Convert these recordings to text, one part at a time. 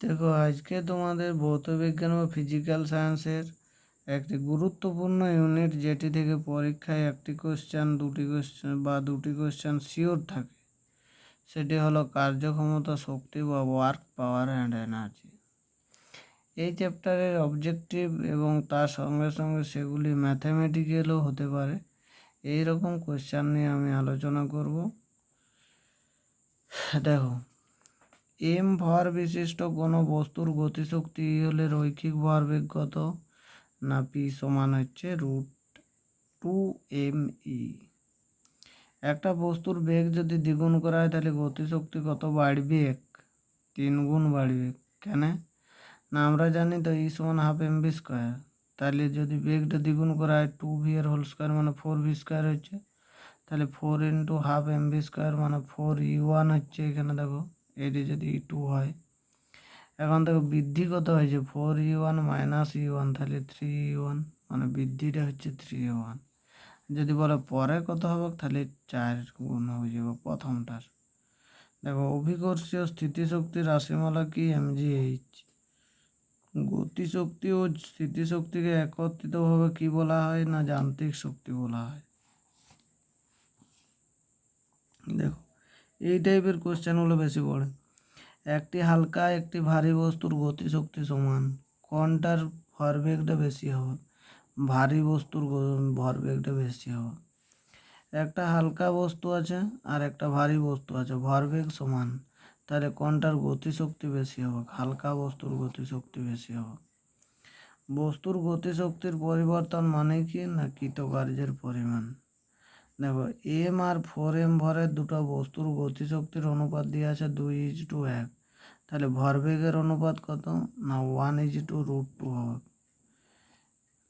দেখো, আজকে তোমাদের ভৌতবিজ্ঞান বা ফিজিক্যাল সায়েন্সের একটি গুরুত্বপূর্ণ ইউনিট যেটি থেকে পরীক্ষায় একটি কোশ্চেন দুটি কোশ্চেন বা দুটি কোশ্চেন শিওর থাকে, সেটি হলো কার্যক্ষমতা, শক্তি বা ওয়ার্ক পাওয়ার অ্যান্ড এনার্জি এই চ্যাপ্টারের অবজেক্টিভ এবং তার সঙ্গে সঙ্গে সেগুলি ম্যাথামেটিক্যালও হতে পারে। এই রকম কোশ্চেন নিয়ে আমি আলোচনা করব। দেখো এম ভর বিশিষ্ট কোনো বস্তুর গতিশক্তি হলে রৈখিক ভরবেগ কত না পি সমান হচ্ছে রুট টু এম ই। একটা বস্তুর বেগ যদি দ্বিগুণ করা হয়, তাহলে গতিশক্তি কত বাড়বে? তিন গুণ বাড়বে। কেন? না, আমরা জানি তো ই সমান হাফ এম বি স্কোয়ার। তাহলে যদি বেগটা দ্বিগুণ করা হয়, টু ভি এর হোল স্কোয়ার মানে ফোর ভি স্কোয়ার হচ্ছে। তাহলে four into half M V square মানে ফোর ই ওয়ান হচ্ছে এখানে দেখো। এটি যদি টু হয়। এখন দেখো বৃদ্ধি কত হয়েছে? Four E one minus E one তাহলে থ্রি ই ওয়ান মানে বৃদ্ধিটা হচ্ছে থ্রি ই ওয়ান যদি বলে পরে কত হবে, তাহলে চার গুণ হয়ে যাবে প্রথমটার। দেখো, অভিকর্ষীয় স্থিতিশক্তি রাশিমালা কি? এমজিএইচ গতিশক্তি ও স্থিতিশক্তিকে একত্রিতভাবে কি বলা হয়? না, যান্ত্রিক শক্তি বলা হয়। দেখো এই টাইপের কোশ্চেনগুলো বেশি পড়ে একটি হালকা, একটি ভারী বস্তুর গতিশক্তি সমান। কোনটার ভরবেগটা বেশি হবে? ভারী বস্তুর ভরবেগটা বেশি হবে। একটা হালকা বস্তু আছে আর একটা ভারী বস্তু আছে ভরবেগ সমান। তাহলে কোনটার গতিশক্তি বেশি হবে? হালকা বস্তুর গতিশক্তি বেশি হবে। বস্তুর গতিশক্তির পরিবর্তন মানে কি না কৃতকার্যের পরিমাণ? দেখো এম আর ফোর এম ভরের দুটো বস্তুর গতিশক্তির অনুপাত দিয়ে আছে দুই ইজ টু এক। তাহলে ভরবেগের অনুপাত কত? না one is two root two হবে।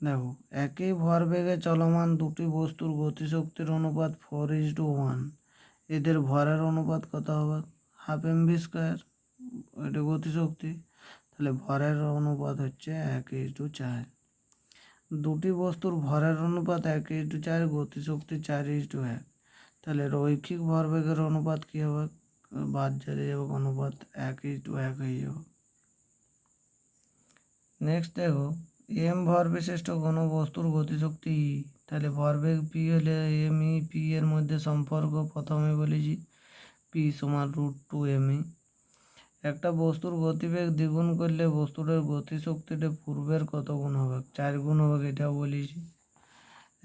দেখো, একই ভরবেগে চলমান দুটি বস্তুর গতিশক্তির অনুপাত ফোর ইজ টু ওয়ান এদের ভরের অনুপাত কত হবে? হাফ এম ভি স্কোয়ার এটা গতিশক্তি। তাহলে ভরের অনুপাত হচ্ছে এক ইজ টু চার। দুটি বস্তুর ভরের অনুপাত এক ইজ টু চার, গতিশক্তি চার ইজ টু এক। তাহলে রৈখিক ভরবেগের অনুপাত কী হবে? বাদ চলে যাবে, অনুপাত এক ইজ টু এক হয়ে যাবে। নেক্সট দেখো এম ভর বিশিষ্ট কোনো বস্তুর গতিশক্তি ই তাহলে ভরবেগ পি হলে এম ই পি এর মধ্যে সম্পর্ক প্রথমে বলেছি। পি সমান রুট টু এম ই একটা বস্তুর গতিবেগ দ্বিগুণ করলে বস্তুটার গতিশক্তিটা পূর্বের কত গুণ হবে? চার গুণ হবে এটাও বলেছি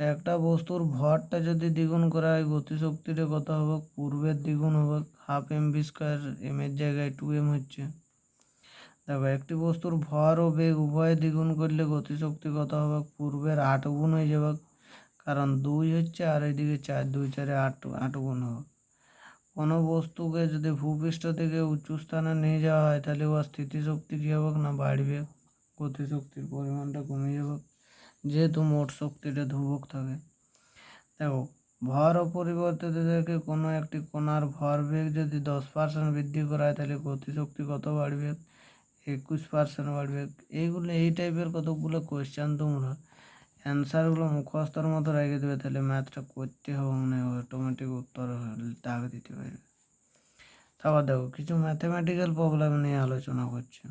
একটা বস্তুর ভরটা যদি দ্বিগুণ করা হয়, গতিশক্তিটা কত হবে? পূর্বের দ্বিগুণ হবে। Half M V square M এর জায়গায় টু এম হচ্ছে। দেখো, একটি বস্তুর ভর ও বেগ উভয় দ্বিগুণ করলে গতিশক্তি কত হবে? পূর্বের আট গুণ হয়ে যাবে। কারণ দুই হচ্ছে আর এদিকে চার, দুই চারে আট আট গুণ হবে। কোনো বস্তুকে যদি ভূপৃষ্ঠ থেকে উঁচু স্থানে নিয়ে যাওয়া হয়, তাহলে ওর স্থিতিশক্তি কী হবে না বাড়বে? গতিশক্তির পরিমাণটা কমে যাবে যেহেতু মোট শক্তিটা ধ্রুবক থাকে। দেখো, ভর অপরিবর্তিত থেকে কোনো একটি কণার ভরবেগ যদি দশ পার্সেন্ট বৃদ্ধি করা হয়, তাহলে গতিশক্তি কত বাড়বে? একুশ পার্সেন্ট বাড়বে। এইগুলো, এই টাইপের কতগুলো কোয়েশ্চেন তোমরা অ্যান্সারগুলো মুখস্থর মতো রেখে দেবে, তাহলে ম্যাথটা করতে হবে মানে অটোমেটিক উত্তর দাগ দিতে পারবে। তারপর দেখো, কিছু ম্যাথামেটিক্যাল প্রবলেম নিয়ে আলোচনা করছে।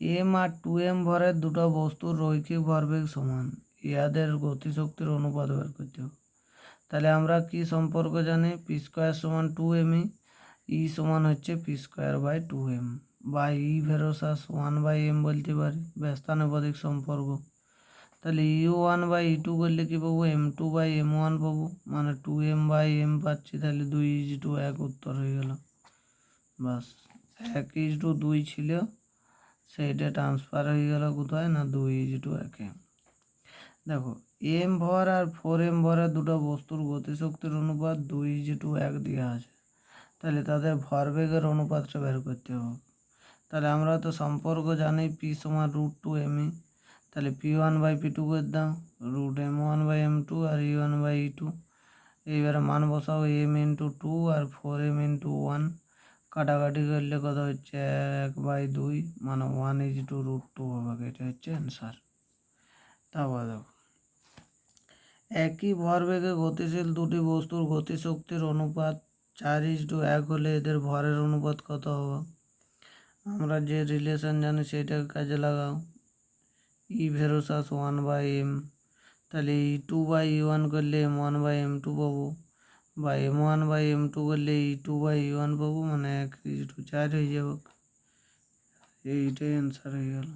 এম আর টু এম ভরের দুটো বস্তুর রৈখিক ভরবেগ সমান ইয়াদের গতিশক্তির অনুপাত বের করতে হবে। তাহলে আমরা কি সম্পর্ক জানি? পি স্কোয়ার সমান টু এম ই ই সমান হচ্ছে P square by two M বা E varies as one by M বলতে পারি, ব্যস্তানুপাতিক সম্পর্ক। তাহলে E one by E two করলে কী পাবো? M two by M one পাবো। মানে টু এম বাই এম পাচ্ছি, তাহলে দুই ইজ টু এক উত্তর হয়ে গেল। বাস, এক ইজ টু দুই ছিল, সেইটা ট্রান্সফার হয়ে গেল কোথায়? না দুই ইজ টু একে দেখো এম ভর আর ফোর এম ভরের দুটো বস্তুর গতিশক্তির অনুপাত দুই ইজ টু এক দেওয়া আছে। তাহলে তাদের ভরবেগের অনুপাতটা বের করতে হবে। তাহলে আমরা তো সম্পর্ক জানি পি সমান রুট টু এম ই তাহলে P one by P two করে দাও root M one by M two R E one by E two এইবারে মান বসাও এম ইন্টু টু আর ফোর এম ইন্টু ওয়ান কাটাকাটি করলে কত হচ্ছে? এক বাই দুই মানে one is two root two হবে, এটা হচ্ছে অ্যান্সার তারপর দেখো। একই ভরবেগে গতিশীল দুটি বস্তুর গতিশক্তির অনুপাত চার ইজ টু এক হলে এদের ভরের অনুপাত কত হবে? আমরা যে রিলেশন জানি সেটাকে কাজে লাগাও। E varies as one by M তাহলে E two by E one করলে M one by M two পাবো। বা M one by M two করলে E two by E one পাবো মানে এক ই টু চার হয়ে যাবে। এইটাই অ্যান্সার হয়ে গেল।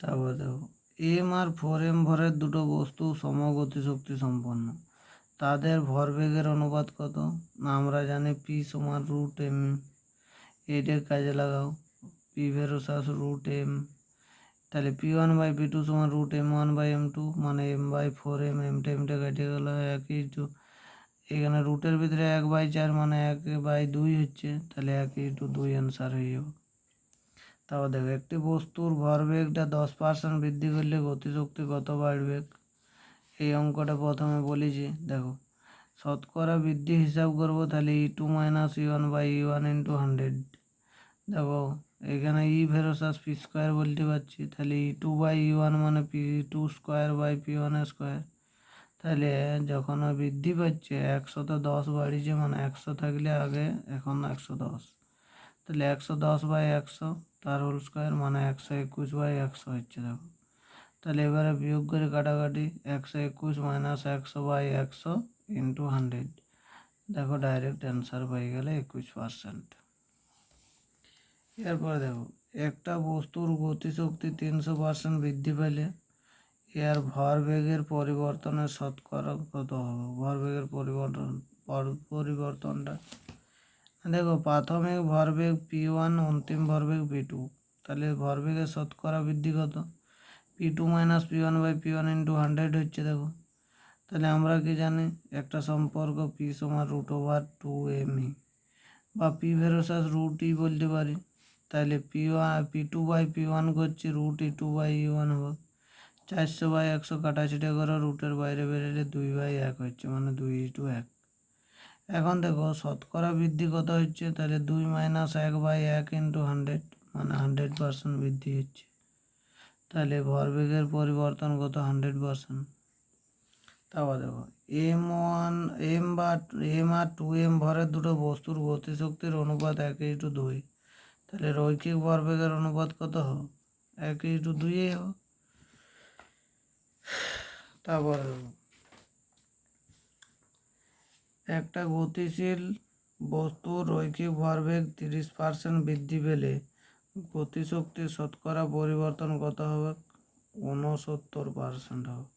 তারপর দেখো এম আর ফোর এম ভরের দুটো বস্তু সমগতি শক্তি সম্পন্ন। তাদের ভরবেগের অনুপাত কত? না, আমরা জানি পি সমান রুট এম এইটার কাজে লাগাও। P varies as root M তাহলে P one by P two সমান root M one by M two মানে M by four M M টেমটা কেটে গেল একই টু এখানে রুটের ভিতরে এক বাই চার মানে এক বাই দুই হচ্ছে, তাহলে একই টু দুই অ্যান্সার হয়ে যাবে। তাও দেখো, একটি বস্তুর ভরবেগটা দশ পার্সেন্ট বৃদ্ধি করলে গতিশক্তি কত বাড়বে? এই অঙ্কটা প্রথমে বলেছি দেখো, শতকরা বৃদ্ধি হিসাব করব তাহলে E two minus E one by E one into hundred দেখো এখানে E varies as P square বলতে পারছি। তাহলে E two by E one মানে P two square by P one square তাহলে যখন বৃদ্ধি পাচ্ছে একশোতে দশ বাড়িছে মানে একশো থাকলে আগে এখন একশো দশ। তাহলে একশো দশ বাই একশো, তার হোল স্কোয়ার মানে একশো একুশ বাই একশো হচ্ছে দেখো। তাহলে এবারে বিয়োগ করে কাটাকাটি, একশো একুশ মাইনাস একশো বাই একশো ইন্টু হান্ড্রেড দেখো ডাইরেক্ট অ্যান্সার পেয়ে গেলে একুশ পার্সেন্ট এরপরে দেখো, একটা বস্তুর গতিশক্তি তিনশো পার্সেন্ট বৃদ্ধি পেলে এর ভরবেগের পরিবর্তনের শতকরা কত হবে। ভরবেগের পরিবর্তন পরিবর্তনটা, দেখো প্রাথমিক ভরবেগ পি ওয়ান, অন্তিম ভরবেগ পি টু। তাহলে ভরবেগের শতকরা বৃদ্ধি কত? P two minus P one by P one into hundred হচ্ছে দেখো। তাহলে আমরা কি জানি? একটা সম্পর্ক পি সমান root over two M E বা P varies as root E বলতে পারি। তাহলে P one P two by P one করছি root E two by E one হবে। চারশো বাই একশো কাটাছিটা করে রুটের বাইরে বেরোলে দুই বাই এক হচ্ছে মানে দুই টু এক। এখন দেখো, শতকরা বৃদ্ধি কত হচ্ছে? তাহলে দুই মাইনাস এক বাই এক ইন্টু হান্ড্রেড মানে হান্ড্রেড পার্সেন্ট বৃদ্ধি হচ্ছে। তাহলে ভরবেগের পরিবর্তন কত? হান্ড্রেড পার্সেন্ট তারপর দেখো এম ওয়ান এম বা এম আর টু এম ভরের দুটো বস্তুর গতিশক্তির অনুপাত এক টু দুই। তাহলে রৈখিক ভরবেগের অনুপাত কত হবে? এক টু দুইই হবে। তারপর একটা গতিশীল বস্তুর রৈখিক ভরবেগ তিরিশ পার্সেন্ট বৃদ্ধি পেলে গতিশক্তির শতকরা পরিবর্তন কত হবে? ঊনসত্তর পার্সেন্ট হবে।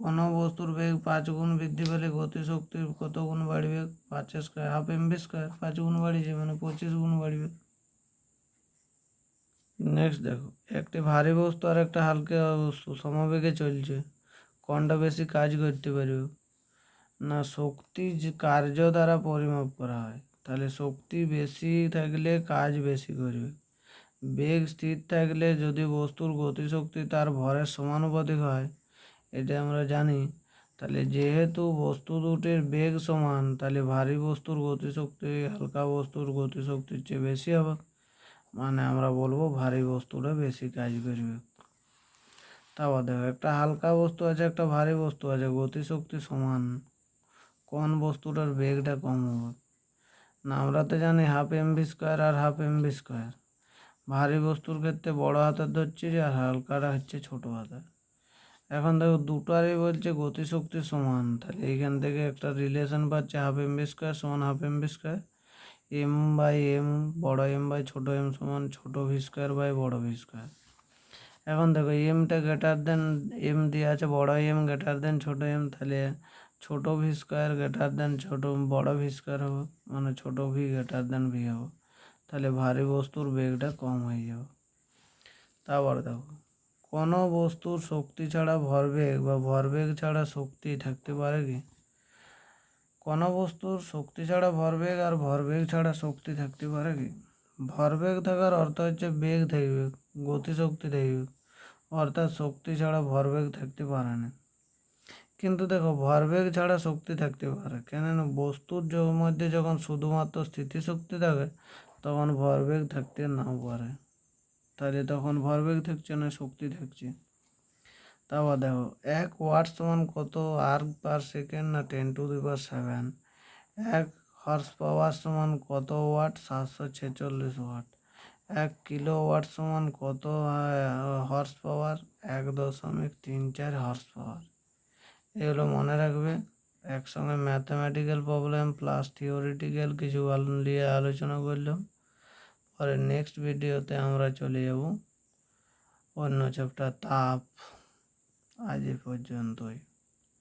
কোনো বস্তুর বেগ পাঁচ গুণ বৃদ্ধি পেলে গতিশক্তি কত গুণ বাড়বে? পাঁচ square half M V square পাঁচ গুণ বাড়িয়েছে মানে পঁচিশ গুণ বাড়বে। নেক্সট দেখো, একটি ভারী বস্তু আর একটা হালকা বস্তু, সমবেগে চলছে। কোনটা বেশি কাজ করতে পারবে? না, শক্তি কার্য দ্বারা পরিমাপ করা হয়, তাহলে শক্তি বেশি থাকলে কাজ বেশি করবে। বেগ স্থির থাকলে যদি বস্তুর গতিশক্তি তার ভরের সমানুপাতিক হয়, এটা আমরা জানি, তাহলে যেহেতু বস্তু দুটির বেগ সমান, তাহলে ভারী বস্তুর গতিশক্তি হালকা বস্তুর গতিশক্তির চেয়ে বেশি হবে। মানে আমরা বলব ভারী বস্তুটা বেশি কাজ করবে। তারপর দেখো, একটা হালকা বস্তু আছে, একটা ভারী বস্তু আছে, গতিশক্তি সমান। কোন বস্তুটার বেগটা কম হবে? না, আমরা তো জানি হাফ এম স্কোয়ার আর হাফ এম স্কোয়ার। ভারী বস্তুর ক্ষেত্রে বড় হাতের ধরছি আর হালকাটা হচ্ছে ছোট হাতের এখন দেখো, দুটারই বলছে গতিশক্তি সমান। তাহলে এইখান থেকে একটা রিলেশন পাচ্ছে হাফ এম স্কোয়ার সমান half M square. M by M বড় এম বাই ছোট এম সমান ছোট ভি স্কোয়ার বাই বড় ভি স্কোয়ার এখন দেখো এমটা গ্রেটার দেন এম দিয়ে আছে, বড় এম গ্রেটার দেন ছোট এম তাহলে ছোট ভি স্কোয়ার গ্রেটার দেন ছোট, বড় ভি স্কোয়ার হবে মানে ছোট ভি গ্রেটার দেন ভি হবে। তাহলে ভারী বস্তুর বেগটা কম হয়ে যাবে। তারপর দেখো, কোনো বস্তুর শক্তি ছাড়া ভরবেগ বা ভরবেগ ছাড়া শক্তি থাকতে পারে কি? কোনো বস্তুর শক্তি ছাড়া ভরবেগ আর ভরবেগ ছাড়া শক্তি থাকতে পারে কি? ভরবেগ থাকার অর্থ হচ্ছে বেগ থাকবে গতিশক্তি থাকবে অর্থাৎ শক্তি ছাড়া ভরবেগ থাকতে পারে না। কিন্তু দেখো, ভরবেগ ছাড়া শক্তি থাকতে পারে। কেননা বস্তুর মধ্যে যখন শুধুমাত্র স্থিতিশক্তি থাকে, তখন ভরবেগ থাকতে নাও পারে। তাহলে তখন ভরবেগ থাকছে না, শক্তি থাকছে। তারপর দেখো এক ওয়াট সমান কত? আর পার সেকেন্ড না ten to the power seven? এক হর্স পাওয়ার সমান কত ওয়াট? সাতশো ছেচল্লিশ ওয়াট। এক কিলো ওয়াট সমান কত হর্স পাওয়ার? এক দশমিক তিন চার হর্স পাওয়ার। এগুলো মনে রাখবে। একসঙ্গে ম্যাথামেটিক্যাল প্রবলেম প্লাস থিওরিটিক্যাল কিছু নিয়ে আলোচনা করলাম। পরে নেক্সট ভিডিওতে আমরা চলে যাব। অন্য চ্যাপ্টার তাপ। আজ এ পর্যন্তই।